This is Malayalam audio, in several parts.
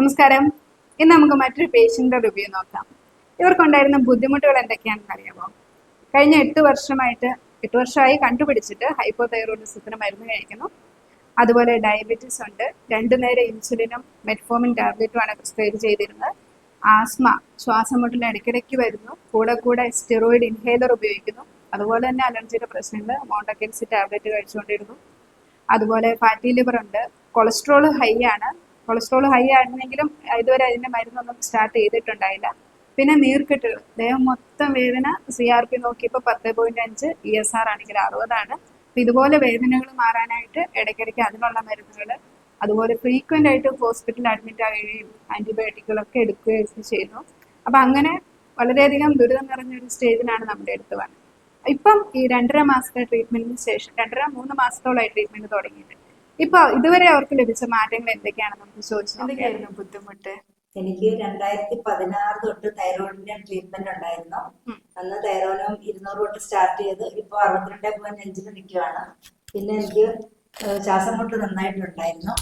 നമസ്കാരം. ഇന്ന് നമുക്ക് മറ്റൊരു പേഷ്യന്റെ റിവ്യൂ നോക്കാം. ഇവർക്കുണ്ടായിരുന്ന ബുദ്ധിമുട്ടുകൾ എന്തൊക്കെയാണെന്ന് അറിയാമോ? കഴിഞ്ഞ എട്ട് വർഷമായിട്ട് എട്ട് വർഷമായി കണ്ടുപിടിച്ചിട്ട് ഹൈപ്പോ തൈറോയിഡിസത്തിന് മരുന്ന് കഴിക്കുന്നു. അതുപോലെ ഡയബറ്റീസ് ഉണ്ട്. രണ്ടു നേരം ഇൻസുലിനും മെറ്റ്ഫോമിൻ ടാബ്ലറ്റുമാണ് പ്രിസ്ക്രൈബ് ചെയ്തിരുന്നത്. ആസ്മ ശ്വാസമുട്ടൽ ഇടയ്ക്കിടയ്ക്ക് വരുന്നു. കൂടെ കൂടെ സ്റ്റിറോയിഡ് ഇൻഹേലർ ഉപയോഗിക്കുന്നു. അതുപോലെ തന്നെ അലർജിയുടെ പ്രശ്നങ്ങൾ മോണ്ടക്കെൻസി ടാബ്ലറ്റ് കഴിച്ചുകൊണ്ടിരുന്നു. അതുപോലെ ഫാറ്റി ലിവർ ഉണ്ട്. കൊളസ്ട്രോൾ ഹൈ ആണ്. കൊളസ്ട്രോൾ ഹൈ ആയിരുന്നെങ്കിലും ഇതുവരെ അതിന്റെ മരുന്നൊന്നും സ്റ്റാർട്ട് ചെയ്തിട്ടുണ്ടായില്ല. പിന്നെ നീർക്കെട്ടുകൾ ദേഹം മൊത്തം വേദന സി ആർ പി നോക്കിയപ്പോൾ പത്ത് പോയിന്റ് അഞ്ച് ഇ എസ് ആർ ആണെങ്കിൽ അറുപതാണ്. അപ്പൊ ഇതുപോലെ വേദനകൾ മാറാനായിട്ട് ഇടയ്ക്കിടയ്ക്ക് അതിനുള്ള മരുന്നുകൾ അതുപോലെ ഫ്രീക്വന്റ് ആയിട്ട് ഹോസ്പിറ്റലിൽ അഡ്മിറ്റ് ആവുകയും ആന്റിബയോട്ടിക്കുകളൊക്കെ എടുക്കുകയൊക്കെ ചെയ്യുന്നു. അപ്പൊ അങ്ങനെ വളരെയധികം ദുരിതം നിറഞ്ഞ ഒരു സ്റ്റേജിലാണ് നമ്മുടെ അടുത്ത് വന്നത്. ഇപ്പം ഈ രണ്ടര മാസത്തെ ട്രീറ്റ്മെന്റിന് ശേഷം രണ്ടര മൂന്ന് മാസത്തോളമായി ട്രീറ്റ്മെന്റ് തുടങ്ങിയിട്ട് ഇപ്പൊ ഇതുവരെ അവർക്ക് ലഭിച്ച മാറ്റങ്ങൾ എന്തൊക്കെയാണെന്ന് നമുക്ക് ചോദിച്ചു എന്തൊക്കെയായിരുന്നു ബുദ്ധിമുട്ട്? എനിക്ക് രണ്ടായിരത്തി പതിനാറ് തൊട്ട് തൈറോയിഡിന്റെ ട്രീറ്റ്മെന്റ് ഉണ്ടായിരുന്നു. അന്ന് തൈറോയിഡും ഇരുന്നൂറ് തൊട്ട് സ്റ്റാർട്ട് ചെയ്ത് ഇപ്പൊ അറുപത്തിരണ്ട് പോയിന്റ് അഞ്ചിന് നിൽക്കുകയാണ് പിന്നെ എനിക്ക് ശ്വാസം മുട്ട് നന്നായിട്ടുണ്ടായിരുന്നു.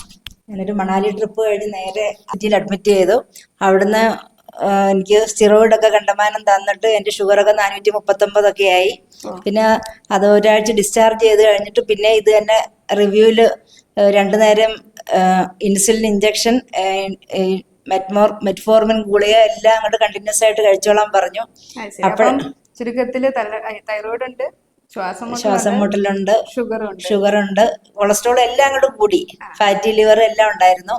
എന്നിട്ട് മണാലി ട്രിപ്പ് കഴിഞ്ഞ് നേരെ ഇന്ത്യയിൽ അഡ്മിറ്റ് ചെയ്തു. അവിടുന്ന് എനിക്ക് സ്റ്റിറോയിഡ് ഒക്കെ കണ്ടമാനം തന്നിട്ട് എന്റെ ഷുഗർ ഒക്കെ നാനൂറ്റി മുപ്പത്തൊമ്പതൊക്കെ ആയി. പിന്നെ അത് ഒരാഴ്ച ഡിസ്ചാർജ് ചെയ്ത് കഴിഞ്ഞിട്ട് പിന്നെ ഇത് തന്നെ റിവ്യൂവിൽ രണ്ടു നേരം ഇൻസുലിൻ ഇഞ്ചക്ഷൻ മെറ്റ്മോർ മെറ്റ്ഫോർമിൻ ഗുളിക എല്ലാം അങ്ങോട്ട് കണ്ടിന്യൂസ് ആയിട്ട് കഴിച്ചോളാൻ പറഞ്ഞു. അപ്പം ചുരുക്കത്തിൽ തൈറോയിഡ് ഉണ്ട് ശ്വാസം മുട്ടലുണ്ട് ഷുഗർ ഉണ്ട് ഷുഗർ ഉണ്ട് കൊളസ്ട്രോൾ എല്ലാം അങ്ങോട്ട് കൂടി. ഫാറ്റി ലിവർ എല്ലാം ഉണ്ടായിരുന്നു.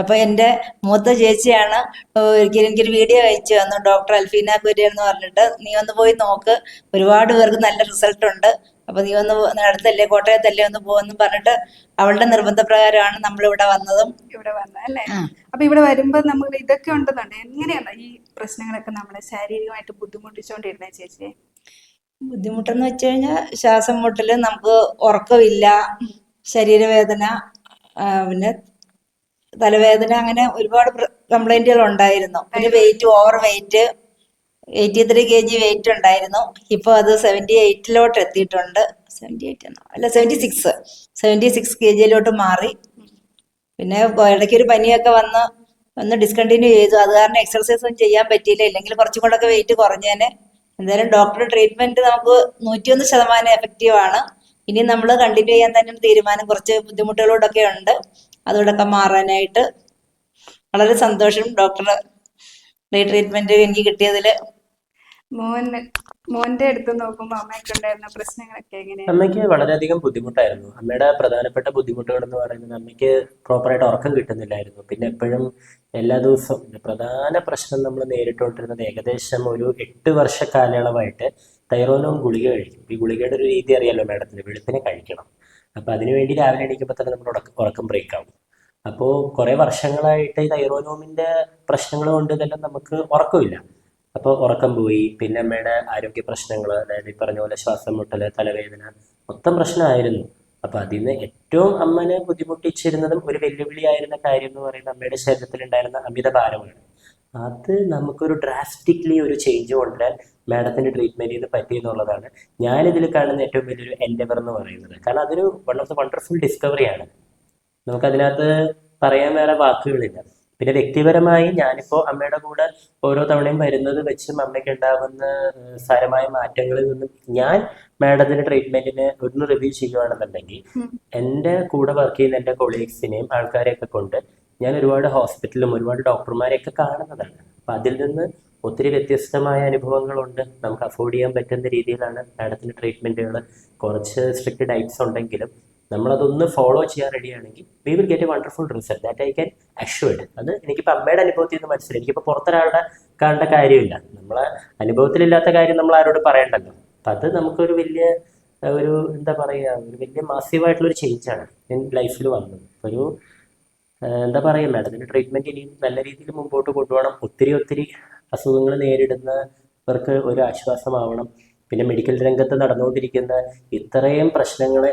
അപ്പൊ എന്റെ മൂത്ത ചേച്ചിയാണ് ഒരിക്കലും എനിക്കൊരു വീഡിയോ അയച്ചു വന്നു ഡോക്ടർ അൽഫീന കുര്യൻ എന്ന് പറഞ്ഞിട്ട് നീ ഒന്ന് പോയി നോക്ക്. ഒരുപാട് പേർക്ക് നല്ല റിസൾട്ട് ഉണ്ട് അപ്പൊ നീ ഒന്ന് അടുത്തല്ലേ കോട്ടയത്തല്ലേ ഒന്ന് പോകുന്നു പറഞ്ഞിട്ട് അവളുടെ നിർബന്ധപ്രകാരമാണ് നമ്മൾ ഇവിടെ വന്നതും. ഇവിടെ വന്ന അല്ലേ. അപ്പൊ ഇവിടെ വരുമ്പോ നമ്മൾ ഇതൊക്കെ ഉണ്ടെന്നുണ്ട്. എങ്ങനെയാണ് ഈ പ്രശ്നങ്ങളൊക്കെ നമ്മളെ ശാരീരികമായിട്ട് ബുദ്ധിമുട്ടിച്ചോണ്ടിരുന്ന ചേച്ചി ബുദ്ധിമുട്ടെന്ന് വെച്ച് കഴിഞ്ഞാൽ ശ്വാസം മുട്ടൽ നമുക്ക് ഉറക്കമില്ല ശരീരവേദന പിന്നെ തലവേദന അങ്ങനെ ഒരുപാട് കംപ്ലൈന്റുകൾ ഉണ്ടായിരുന്നു. പിന്നെ weight over weight eighty three K G weight ഉണ്ടായിരുന്നു. ഇപ്പൊ അത് സെവന്റി എയ്റ്റിലോട്ട് എത്തിയിട്ടുണ്ട്. സെവന്റി എയ്റ്റ് എന്നോ? അല്ല seventy six seventy six K ജിയിലോട്ട് മാറി. പിന്നെ ഇടയ്ക്ക് ഒരു പനിയൊക്കെ വന്ന് ഒന്ന് ഡിസ്കണ്ടിന്യൂ ചെയ്തു. അത് കാരണം എക്സർസൈസ് ഒന്നും ചെയ്യാൻ പറ്റിയില്ല. ഇല്ലെങ്കിൽ കുറച്ചും കൂടെ ഒക്കെ വെയിറ്റ് കുറഞ്ഞേനെ. എന്തായാലും ഡോക്ടറുടെ ട്രീറ്റ്മെന്റ് നമുക്ക് നൂറ്റിയൊന്ന് ശതമാനം എഫക്റ്റീവ് ആണ്. ഇനി നമ്മൾ കണ്ടിന്യൂ ചെയ്യാൻ തന്നെ തീരുമാനം. കുറച്ച് ബുദ്ധിമുട്ടുകളോടൊക്കെ ഉണ്ട്. അതോടൊക്കെ മാറാനായിട്ട് വളരെ സന്തോഷം ഡോക്ടർ റീട്രീറ്റ്മെന്റ് എനിക്ക് കിട്ടിയതിൽ മോൻ മോന്റെ അടുത്ത് നോക്കുമ്പോ അമ്മയ്ക്ക് ഉണ്ടായിരുന്ന പ്രശ്നങ്ങളൊക്കെ എങ്ങനെയാ? അമ്മയ്ക്ക് വളരെയധികം ബുദ്ധിമുട്ടായിരുന്നു. അമ്മയുടെ പ്രധാനപ്പെട്ട ബുദ്ധിമുട്ടുകൾ എന്ന് പറയുന്നത് അമ്മയ്ക്ക് പ്രോപ്പറായിട്ട് ഉറക്കം കിട്ടുന്നില്ലായിരുന്നു. പിന്നെ എപ്പോഴും എല്ലാ ദിവസവും പ്രധാന പ്രശ്നം നമ്മൾ നേരിട്ടുകൊണ്ടിരുന്നത് ഏകദേശം ഒരു എട്ട് വർഷ കാലയളവായിട്ട് തൈറോനോം ഗുളിക കഴിക്കും. ഈ ഗുളികയുടെ ഒരു രീതി അറിയാലോ മാഡത്തിന്? വെളുപ്പിനെ കഴിക്കണം. അപ്പോൾ അതിനുവേണ്ടി രാവിലെ എണീക്കുമ്പോൾ തന്നെ നമ്മുടെ ഉറക്ക- ബ്രേക്ക് ആവും. അപ്പോൾ കുറേ വർഷങ്ങളായിട്ട് ഈ തൈറോനോമിന്റെ പ്രശ്നങ്ങൾ കൊണ്ട് തന്നെ നമുക്ക് ഉറക്കമില്ല. അപ്പോൾ ഉറക്കം പോയി പിന്നെ അമ്മയുടെ ആരോഗ്യ പ്രശ്നങ്ങൾ അതായത് ഈ പറഞ്ഞ പോലെ ശ്വാസം മുട്ടൽ തലവേദന മൊത്തം പ്രശ്നമായിരുന്നു. അപ്പോൾ അതിൽ നിന്ന് ഏറ്റവും അമ്മനെ ബുദ്ധിമുട്ടിച്ചിരുന്നതും ഒരു വെല്ലുവിളിയായിരുന്ന കാര്യം എന്ന് പറയുന്നത് അമ്മയുടെ ശരീരത്തിൽ ഉണ്ടായിരുന്ന അമിത ഭാരമാണ് അത് നമുക്കൊരു ഡ്രാസ്റ്റിക്കലി ഒരു ചേഞ്ച് കൊണ്ടുവരാൻ മാഡത്തിന്റെ ട്രീറ്റ്മെന്റ് ചെയ്ത് പറ്റി എന്നുള്ളതാണ് ഞാനിതിൽ കാണുന്ന ഏറ്റവും വലിയൊരു എൻഡവർ എന്ന് പറയുന്നത്. കാരണം അതൊരു വൺ ഓഫ് ദ വണ്ടർഫുൾ ഡിസ്കവറിയാണ് നമുക്കതിനകത്ത് പറയാൻ വേറെ വാക്കുകളില്ല. പിന്നെ വ്യക്തിപരമായി ഞാനിപ്പോൾ അമ്മയുടെ കൂടെ ഓരോ തവണയും വരുന്നത് വെച്ചും അമ്മയ്ക്ക് ഉണ്ടാകുന്ന ഏഹ്, സാരമായ മാറ്റങ്ങളിൽ നിന്നും ഞാൻ മാഡത്തിന്റെ ട്രീറ്റ്മെന്റിന് ഒന്ന് റിവ്യൂ ചെയ്യുകയാണെന്നുണ്ടെങ്കിൽ എന്റെ എന്റെ കൂടെ വർക്ക് ചെയ്യുന്ന എന്റെ കൊളീഗ്സിനെയും ആൾക്കാരെയൊക്കെ കൊണ്ട് ഞാൻ ഒരുപാട് ഹോസ്പിറ്റലും ഒരുപാട് ഡോക്ടർമാരെയൊക്കെ കാണുന്നതാണ്. അപ്പം അതിൽ നിന്ന് ഒത്തിരി വ്യത്യസ്തമായ അനുഭവങ്ങളുണ്ട്. നമുക്ക് അഫോർഡ് ചെയ്യാൻ പറ്റുന്ന രീതിയിലാണ് മാഡത്തിന്റെ ട്രീറ്റ്മെന്റുകൾ കുറച്ച് സ്ട്രിക്റ്റ് ഡയറ്റ്സ് ഉണ്ടെങ്കിലും നമ്മളതൊന്ന് ഫോളോ ചെയ്യാൻ റെഡിയാണെങ്കിൽ we will get a wonderful result that I can assured അത് എനിക്കിപ്പോൾ അമ്മയുടെ അനുഭവത്തിൽ നിന്ന് മനസ്സിലായി. എനിക്കിപ്പോൾ പുറത്തൊരാളുടെ കാണേണ്ട കാര്യമില്ല. നമ്മളെ അനുഭവത്തിലില്ലാത്ത കാര്യം നമ്മൾ ആരോട് പറയണ്ടല്ലോ. അപ്പം അത് നമുക്കൊരു വലിയ ഒരു എന്താ പറയുക ഒരു വലിയ മാസീവായിട്ടുള്ളൊരു ചേഞ്ചാണ് ലൈഫിൽ വന്നത്. ഒരു എന്താ പറയുക മാഡത്തിന്റെ ട്രീറ്റ്മെന്റ് ഇനിയും നല്ല രീതിയിൽ മുമ്പോട്ട് കൊണ്ടുപോകണം. ഒത്തിരി ഒത്തിരി അസുഖങ്ങൾ നേരിടുന്നവർക്ക് ഒരു ആശ്വാസമാവണം. പിന്നെ മെഡിക്കൽ രംഗത്ത് നടന്നുകൊണ്ടിരിക്കുന്ന ഇത്രയും പ്രശ്നങ്ങളെ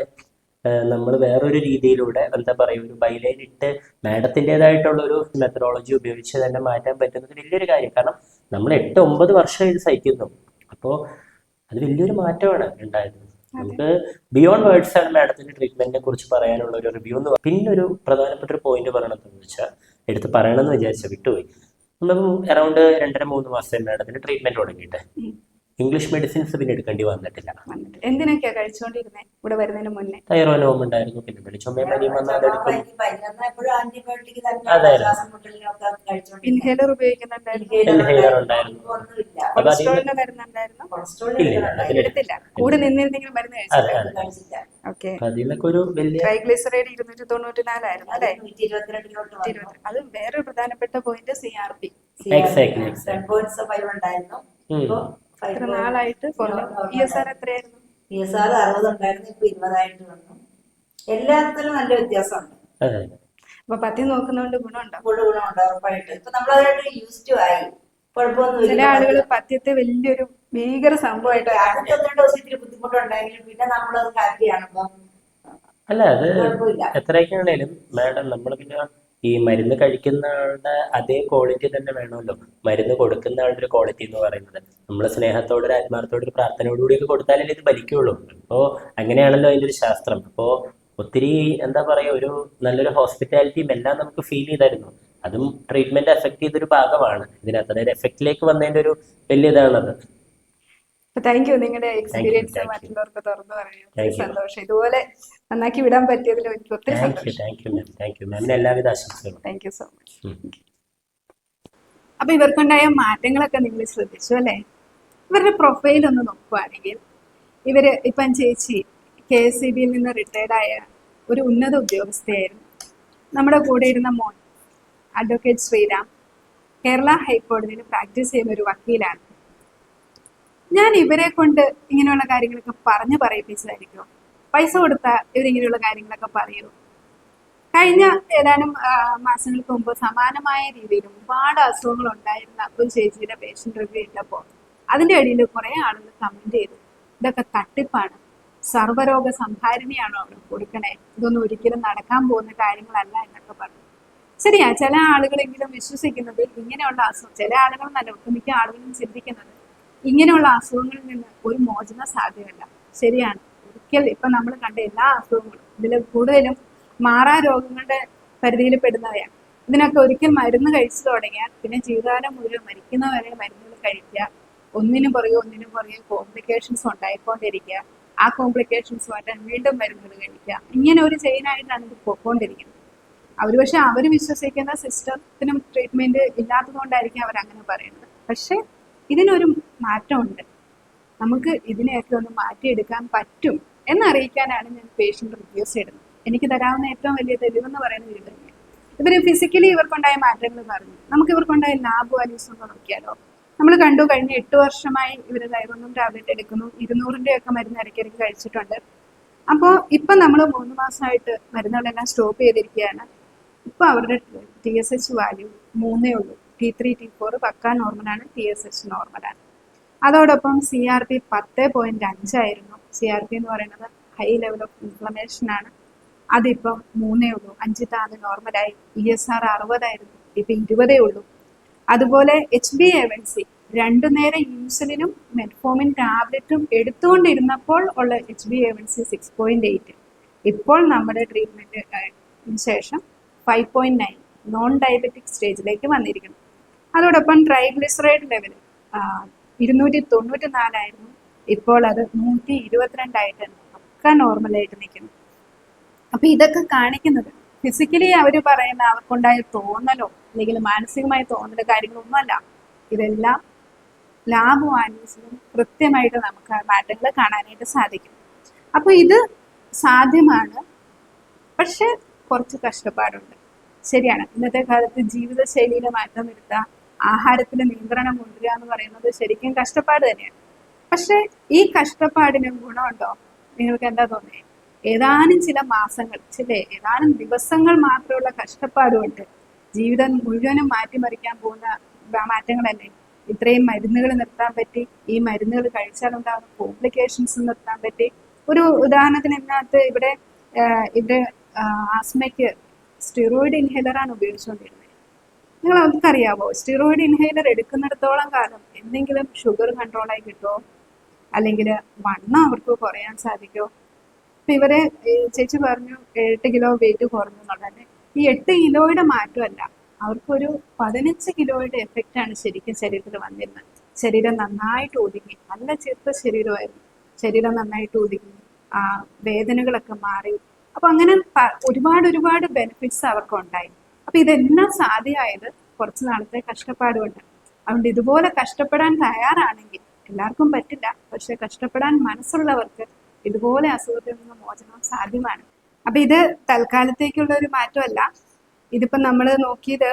നമ്മൾ വേറൊരു രീതിയിലൂടെ എന്താ പറയുക ഒരു ബൈലൈൻ ഇട്ട് മാഡത്തിന്റെതായിട്ടുള്ള ഒരു മെത്തഡോളജി ഉപയോഗിച്ച് തന്നെ മാറ്റാൻ പറ്റുന്നത് വലിയൊരു കാര്യം. കാരണം നമ്മൾ എട്ട് ഒമ്പത് വർഷം ഇത് സഹിക്കുന്നു. അപ്പോൾ അത് വലിയൊരു മാറ്റമാണ് ഉണ്ടായത്. നമുക്ക് ബിയോണ്ട് വേർഡ്സ് ആണ് മാഡത്തിന്റെ ട്രീറ്റ്മെന്റിനെ കുറിച്ച് പറയാനുള്ള ഒരു റിവ്യൂ എന്ന് പിന്നെ ഒരു പ്രധാനപ്പെട്ട ഒരു പോയിന്റ് പറയണത് എന്ന് വെച്ചാൽ എടുത്ത് പറയണമെന്ന് വിചാരിച്ച വിട്ടുപോയി. നമ്മൾ അറൗണ്ട് രണ്ടര മൂന്ന് മാസം മാഡത്തിന് ട്രീറ്റ്മെന്റ് തുടങ്ങിയിട്ട്. ഇംഗ്ലീഷ് മെഡിസിൻസ് പിന്നെ എടുക്കേണ്ടി വന്നിട്ടില്ല. വന്നിട്ട്. എന്തിനൊക്കെയാ കഴിച്ചുകൊണ്ടിരുന്നത് ഇവിടെ വരുന്നതിന് മുന്നേ. തൈറോനോം ഉണ്ടായിരുന്നു. പിന്നെ വെളിച്ചൊമ്മയും പനിയും വന്നാൽ ഇൻഹേലർ ഉപയോഗിക്കുന്നുണ്ടായിരുന്നു. ഒരു വലിയ ട്രൈഗ്ലിസറൈഡ് ഇരുന്നൂറ്റി അല്ലേ? അത് വേറൊരു പ്രധാനപ്പെട്ട പോയിന്റ് സി ആർ പി ഉണ്ടായിരുന്നു. ഇപ്പൊ നാളായിട്ട് കുറഞ്ഞു ഇ എസ് ആർ എത്രയായിരുന്നു? പി എസ് ആർ അറുപത് ഉണ്ടായിരുന്നു ഇപ്പൊ ഇരുപതായിട്ട് വന്നു. എല്ലാത്തിലും നല്ല വ്യത്യാസമുണ്ട്. അപ്പൊ പത്തി നോക്കുന്നതുകൊണ്ട് ഗുണമുണ്ടോ? ഗുണമുണ്ട് ഉറപ്പായിട്ട്. ഇപ്പൊ നമ്മളതായിട്ട് യൂസ് ടു ആയി. കുഴപ്പമൊന്നുമില്ല. ചില ആളുകൾ പത്യത്തെ വലിയൊരു ഭീകര സംഭവമായിട്ട് ആദ്യത്തെ ഒന്ന് രണ്ട് ദിവസം ഇത്തിരി ബുദ്ധിമുട്ടുണ്ടെങ്കിലും പിന്നെ നമ്മളത് ഹാപ്പിയാണ് അല്ല അത് എത്രയൊക്കെയാണേലും മാഡം നമ്മൾ പിന്നെ ഈ മരുന്ന് കഴിക്കുന്ന ആളുടെ അതേ ക്വാളിറ്റി തന്നെ വേണമല്ലോ. മരുന്ന് കൊടുക്കുന്ന ആളുടെ ഒരു ക്വാളിറ്റി എന്ന് പറയുന്നത്. നമ്മൾ സ്നേഹത്തോടെ ഒരു ആത്മാർത്ഥത്തോടെ ഒരു പ്രാർത്ഥനയോടുകൂടിയൊക്കെ കൊടുത്താലല്ലേ ഇത് ഭരിക്കുള്ളൂ. അപ്പോൾ അങ്ങനെയാണല്ലോ അതിന്റെ ഒരു ശാസ്ത്രം. അപ്പോൾ ഒത്തിരി എന്താ പറയുക ഒരു നല്ലൊരു ഹോസ്പിറ്റാലിറ്റിയും എല്ലാം നമുക്ക് ഫീൽ ചെയ്തായിരുന്നു. അതും ട്രീറ്റ്മെന്റ് എഫക്ട് ചെയ്തൊരു ഭാഗമാണ്. ഇതിനകത്ത് അതായത് എഫക്റ്റിലേക്ക് വന്നതിന്റെ ഒരു വലിയ ഇതാണത് താങ്ക് യു നിങ്ങളുടെ എക്സ്പീരിയൻസ്. മറ്റുള്ളവർക്ക് തുറന്നു പറയാം സന്തോഷം. ഇതുപോലെ നന്നാക്കി വിടാൻ പറ്റിയതിൽ എനിക്ക് ഒത്തിരി സന്തോഷം. എല്ലാവിധ ആശംസകളും. Thank you so much. അപ്പൊ ഇവർക്കുണ്ടായ മാറ്റങ്ങളൊക്കെ നിങ്ങൾ ശ്രദ്ധിച്ചു അല്ലേ? ഇവരുടെ പ്രൊഫൈൽ ഒന്ന് നോക്കുവാണെങ്കിൽ ഇവർ ഇപ്പം ചേച്ചി കെ എസ് സി ബിയിൽ നിന്ന് റിട്ടയർഡ് ആയ ഒരു ഉന്നത ഉദ്യോഗസ്ഥയായിരുന്നു. നമ്മുടെ കൂടെ ഇരുന്ന മോൻ അഡ്വക്കേറ്റ് ശ്രീരാം കേരള ഹൈക്കോടതിയിൽ പ്രാക്ടീസ് ചെയ്യുന്ന ഒരു വക്കീലാണ്. ഞാൻ ഇവരെ കൊണ്ട് ഇങ്ങനെയുള്ള കാര്യങ്ങളൊക്കെ പറഞ്ഞു പറയിപ്പിച്ചതായിരിക്കും. പൈസ കൊടുത്താൽ ഇവരിങ്ങനെയുള്ള കാര്യങ്ങളൊക്കെ പറയുന്നു കഴിഞ്ഞ ഏതാനും മാസങ്ങൾക്ക് മുമ്പ് സമാനമായ രീതിയിൽ ഒരുപാട് അസുഖങ്ങൾ ഉണ്ടായിരുന്ന ഒരു ചേച്ചിയുടെ പേഷ്യന്റ് റിവ്യൂ ഇട്ടപ്പോൾ അതിന്റെ അടിയിൽ കുറെ ആളുകൾ കമന്റ് ചെയ്തു. ഇതൊക്കെ തട്ടിപ്പാണ്. സർവരോഗ സംഹാരിണിയാണോ അവിടെ കൊടുക്കണേ? ഇതൊന്നും ഒരിക്കലും നടക്കാൻ പോകുന്ന കാര്യങ്ങളല്ല എന്നൊക്കെ പറഞ്ഞു. ശരിയാ ചില ആളുകളെങ്കിലും വിശ്വസിക്കുന്നത് ഇങ്ങനെയുള്ള അസുഖം ചില ആളുകൾ നല്ല ഒട്ടുമിക്ക ആളുകളും ചിന്തിക്കുന്നത് ഇങ്ങനെയുള്ള അസുഖങ്ങളിൽ നിന്ന് ഒരു മോചന സാധ്യമല്ല. ശരിയാണ്. ഒരിക്കൽ ഇപ്പൊ നമ്മൾ കണ്ട എല്ലാ അസുഖങ്ങളും ഇതിൽ കൂടുതലും മാറാ രോഗങ്ങളുടെ പരിധിയിൽ പെടുന്നവയാണ് ഇതിനൊക്കെ ഒരിക്കൽ മരുന്ന് കഴിച്ചു തുടങ്ങിയാൽ പിന്നെ ജീവിതകാലം മുഴുവൻ മരിക്കുന്നവരെ മരുന്നുകൾ കഴിക്കുക. ഒന്നിനും പുറകെ ഒന്നിനും പുറകെ കോംപ്ലിക്കേഷൻസ് ഉണ്ടായിക്കൊണ്ടിരിക്കുക. ആ കോംപ്ലിക്കേഷൻസ് മാറ്റാൻ വീണ്ടും മരുന്നുകൾ കഴിക്കുക. ഇങ്ങനെ ഒരു ചെയിനായിട്ടാണ് ഇത് പോയിക്കൊണ്ടിരിക്കുന്നത്. അവർ പക്ഷെ അവർ വിശ്വസിക്കുന്ന സിസ്റ്റത്തിനും ട്രീറ്റ്മെന്റ് ഇല്ലാത്തത് കൊണ്ടായിരിക്കും അവർ അങ്ങനെ പറയുന്നത്. പക്ഷെ ഇതിനൊരു മാറ്റമുണ്ട്. നമുക്ക് ഇതിനെയൊക്കെ ഒന്ന് മാറ്റിയെടുക്കാൻ പറ്റും. എന്നറിയിക്കാനാണ് ഞാൻ പേഷ്യന്റ് റിവ്യൂസ് ഇടുന്നത്. എനിക്ക് തരാവുന്ന ഏറ്റവും വലിയ തെളിവെന്ന് പറയുന്നത് ഇത് തന്നെയാണ്. ഇവർ ഫിസിക്കലി ഇവർക്കുണ്ടായ മാറ്റങ്ങൾ പറഞ്ഞു നമുക്ക് ഇവർക്കുണ്ടായ ലാബ് വാല്യൂസ് ഒന്ന് നോക്കിയാലോ? നമ്മൾ കണ്ടു കഴിഞ്ഞ എട്ട് വർഷമായി ഇവർ തൈറോണും ടാബ്ലറ്റ് എടുക്കുന്നു. ഇരുന്നൂറിന്റെ ഒക്കെ മരുന്ന് ഇടയ്ക്കിടയ്ക്ക് കഴിച്ചിട്ടുണ്ട്. അപ്പോൾ ഇപ്പം നമ്മൾ മൂന്ന് മാസമായിട്ട് മരുന്നുകളെല്ലാം സ്റ്റോപ്പ് ചെയ്തിരിക്കുകയാണ്. ഇപ്പം അവരുടെ ടി എസ് എച്ച് വാല്യൂ മൂന്നേ ഉള്ളൂ. ടി ത്രീ ടി ഫോർ പക്ക നോർമലാണ് ടി എസ് എച്ച് നോർമലാണ് അതോടൊപ്പം സി ആർ പി പത്ത് പോയിന്റ് അഞ്ചായിരുന്നു സി ആർ പി എന്ന് പറയുന്നത് ഹൈ ലെവൽ ഓഫ് ഇൻഫ്ലമേഷൻ ആണ്. അതിപ്പം മൂന്നേ ഉള്ളൂ. അഞ്ച് താന്ന് നോർമലായി ഇ എസ് ആർ അറുപതായിരുന്നു. ഇപ്പം ഇരുപതേ ഉള്ളൂ. അതുപോലെ H B A one C രണ്ടു നേരം ഇൻസുലിനും മെറ്റ്ഫോമിൻ ടാബ്ലറ്റും എടുത്തുകൊണ്ടിരുന്നപ്പോൾ ഉള്ള H B A one C six point eight ഇപ്പോൾ നമ്മുടെ ട്രീറ്റ്മെന്റിന് ശേഷം five point nine non diabetic സ്റ്റേജിലേക്ക് വന്നിരിക്കുന്നു. അതോടൊപ്പം ട്രൈഗ്ലിസറൈഡ് ലെവൽ ഇരുന്നൂറ്റി തൊണ്ണൂറ്റി നാലായിരുന്നു ഇപ്പോൾ അത് നൂറ്റി ഇരുപത്തിരണ്ടായിട്ടുണ്ട് ഒക്കെ നോർമലായിട്ട് നിൽക്കുന്നു അപ്പൊ ഇതൊക്കെ കാണിക്കുന്നത് ഫിസിക്കലി അവർ പറയുന്ന അവർക്കുണ്ടായ തോന്നലോ അല്ലെങ്കിൽ മാനസികമായ തോന്നലോ കാര്യങ്ങളൊന്നുമല്ല. ഇതെല്ലാം ലാബും വാല്യൂസിലും കൃത്യമായിട്ട് നമുക്ക് മാറ്റങ്ങൾ കാണാനായിട്ട് സാധിക്കും. അപ്പൊ ഇത് സാധ്യമാണ്. പക്ഷെ കുറച്ച് കഷ്ടപ്പാടുണ്ട്. ശരിയാണ്. ഇന്നത്തെ കാലത്ത് ജീവിതശൈലിയിൽ മാറ്റം വരുത്തുക ആഹാരത്തിൽ നിയന്ത്രണം കൊണ്ടുവരിക എന്ന് പറയുന്നത് ശരിക്കും കഷ്ടപ്പാട് തന്നെയാണ്. പക്ഷെ ഈ കഷ്ടപ്പാടിനും ഗുണമുണ്ടോ? നിങ്ങൾക്ക് എന്താ തോന്നിയത് ഏതാനും ചില മാസങ്ങൾ ചില ഏതാനും ദിവസങ്ങൾ മാത്രമുള്ള കഷ്ടപ്പാടുകൊണ്ട് ജീവിതം മുഴുവനും മാറ്റിമറിക്കാൻ പോകുന്ന മാറ്റങ്ങളല്ലേ? ഇത്രയും മരുന്നുകൾ നിർത്താൻ പറ്റി ഈ മരുന്നുകൾ കഴിച്ചാലുണ്ടാകുന്ന കോംപ്ലിക്കേഷൻസ് നിർത്താൻ പറ്റി. ഒരു ഉദാഹരണത്തിന് ഇതിനകത്ത് ഇവിടെ ഇവിടെ ആസ്മയ്ക്ക് സ്റ്റിറോയിഡ് ഇൻഹേലറാണ് ഉപയോഗിച്ചുകൊണ്ടിരുന്നത്. നിങ്ങൾ അവർക്കറിയാവോ സ്റ്റിറോയിഡ് ഇൻഹേലർ എടുക്കുന്നിടത്തോളം കാലം എന്തെങ്കിലും ഷുഗർ കൺട്രോളായി കിട്ടുമോ? അല്ലെങ്കിൽ വണ്ണം അവർക്ക് കുറയാൻ സാധിക്കുമോ ഇപ്പൊ ഇവരെ ചേച്ചി പറഞ്ഞു എട്ട് കിലോ വെയിറ്റ് കുറഞ്ഞു എന്നുള്ളത്. ഈ എട്ട് കിലോയുടെ മാറ്റമല്ല. അവർക്കൊരു പതിനഞ്ച് കിലോയുടെ ആണ് ശരിക്കും ശരീരത്തിൽ വന്നിരുന്നത്. ശരീരം നന്നായിട്ട് ഒതുങ്ങി. നല്ല ചെറുത്ത ശരീരമായിരുന്നു. ശരീരം നന്നായിട്ട് ഒതുങ്ങി. ആ വേദനകളൊക്കെ മാറി. അപ്പൊ അങ്ങനെ ഒരുപാട് ഒരുപാട് ബെനിഫിറ്റ്സ് അവർക്ക് ഉണ്ടായി അപ്പൊ ഇതെല്ലാം സാധ്യമായത് കുറച്ച് നാളത്തെ കഷ്ടപ്പാടുകൊണ്ട്. അതുകൊണ്ട് ഇതുപോലെ കഷ്ടപ്പെടാൻ തയ്യാറാണെങ്കിൽ എല്ലാവർക്കും പറ്റില്ല. പക്ഷെ കഷ്ടപ്പെടാൻ മനസ്സുള്ളവർക്ക് ഇതുപോലെ അസുഖത്തിൽ നിന്ന് മോചനം സാധ്യമാണ്. അപ്പൊ ഇത് തൽക്കാലത്തേക്കുള്ള ഒരു മാറ്റമല്ല. ഇതിപ്പോ നമ്മൾ നോക്കിയത്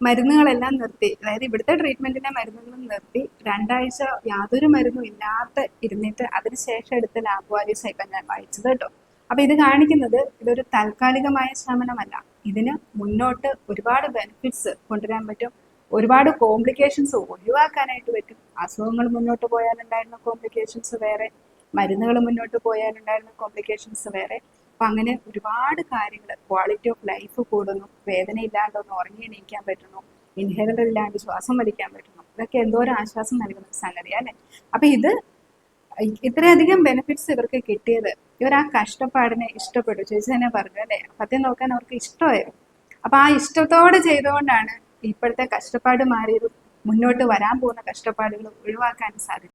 മരുന്നുകളെല്ലാം നിർത്തി. അതായത് ഇവിടുത്തെ ട്രീറ്റ്മെന്റിന്റെ മരുന്നുകളും നിർത്തി. രണ്ടാഴ്ച യാതൊരു മരുന്നും ഇല്ലാത്ത ഇരുന്നിട്ട് അതിനുശേഷം എടുത്ത ലാബുവാലിസ് ഇപ്പൊ ഞാൻ വായിച്ചത് കേട്ടോ. അപ്പൊ ഇത് കാണിക്കുന്നത് ഇതൊരു താൽക്കാലികമായ ശമനമല്ല. ഇതിന് മുന്നോട്ട് ഒരുപാട് ബെനിഫിറ്റ്സ് കൊണ്ടുവരാൻ പറ്റും. ഒരുപാട് കോംപ്ലിക്കേഷൻസ് ഒഴിവാക്കാനായിട്ട് പറ്റും. അസുഖങ്ങൾ മുന്നോട്ട് പോയാലുണ്ടായിരുന്ന കോംപ്ലിക്കേഷൻസ് വേറെ മരുന്നുകൾ മുന്നോട്ട് പോയാലുണ്ടായിരുന്ന കോംപ്ലിക്കേഷൻസ് വേറെ. അപ്പൊ അങ്ങനെ ഒരുപാട് കാര്യങ്ങൾ ക്വാളിറ്റി ഓഫ് ലൈഫ് കൂടുന്നു വേദന ഇല്ലാണ്ട് ഒന്ന് ഉറങ്ങി എണീക്കാൻ പറ്റുന്നു ഇൻഹേലർ ഇല്ലാണ്ട് ശ്വാസം വലിക്കാൻ പറ്റുന്നു ഇതൊക്കെ എന്തോ ഒരു ആശ്വാസം നൽകുന്ന സംഗതി അല്ലെ? അപ്പൊ ഇത് ഇത്രയധികം ബെനിഫിറ്റ്സ് ഇവർക്ക് കിട്ടിയത് ഇവർ ആ കഷ്ടപ്പാടിനെ ഇഷ്ടപ്പെട്ടു. ചേച്ചി തന്നെ പറഞ്ഞു അല്ലെ? സത്യം നോക്കാൻ അവർക്ക് ഇഷ്ടമായിരുന്നു. അപ്പൊ ആ ഇഷ്ടത്തോടെ ചെയ്തുകൊണ്ടാണ് ഇപ്പോഴത്തെ കഷ്ടപ്പാട് മാറിയതും മുന്നോട്ട് വരാൻ പോകുന്ന കഷ്ടപ്പാടുകൾ ഒഴിവാക്കാൻ സാധിക്കും